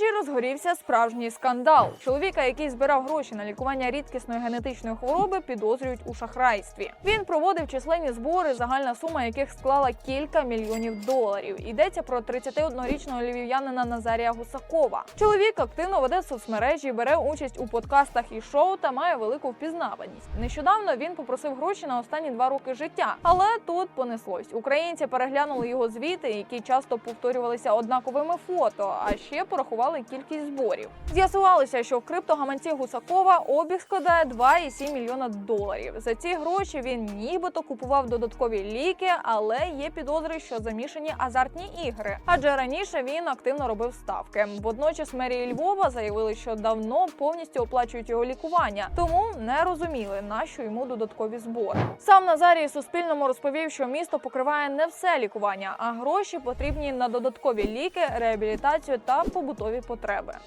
Мережі розгорівся справжній скандал. Чоловіка, який збирав гроші на лікування рідкісної генетичної хвороби, підозрюють у шахрайстві. Він проводив численні збори, загальна сума яких склала кілька мільйонів доларів. Йдеться про 31-річного львів'янина Назарія Гусакова. Чоловік активно веде соцмережі, бере участь у подкастах і шоу та має велику впізнаваність. Нещодавно він попросив гроші на останні два роки життя, але тут понеслось. Українці переглянули його звіти, які часто повторювалися однаковими фото, а ще порахували кількість зборів. З'ясувалося, що в криптогаманці Гусакова обіг складає 2,7 мільйона доларів. За ці гроші він нібито купував додаткові ліки, але є підозри, що замішані азартні ігри. Адже раніше він активно робив ставки. Водночас мерії Львова заявили, що давно повністю оплачують його лікування, тому не розуміли, на що йому додаткові збори. Сам Назарій Суспільному розповів, що місто покриває не все лікування, а гроші потрібні на додаткові ліки, реабілітацію та побутові потреби.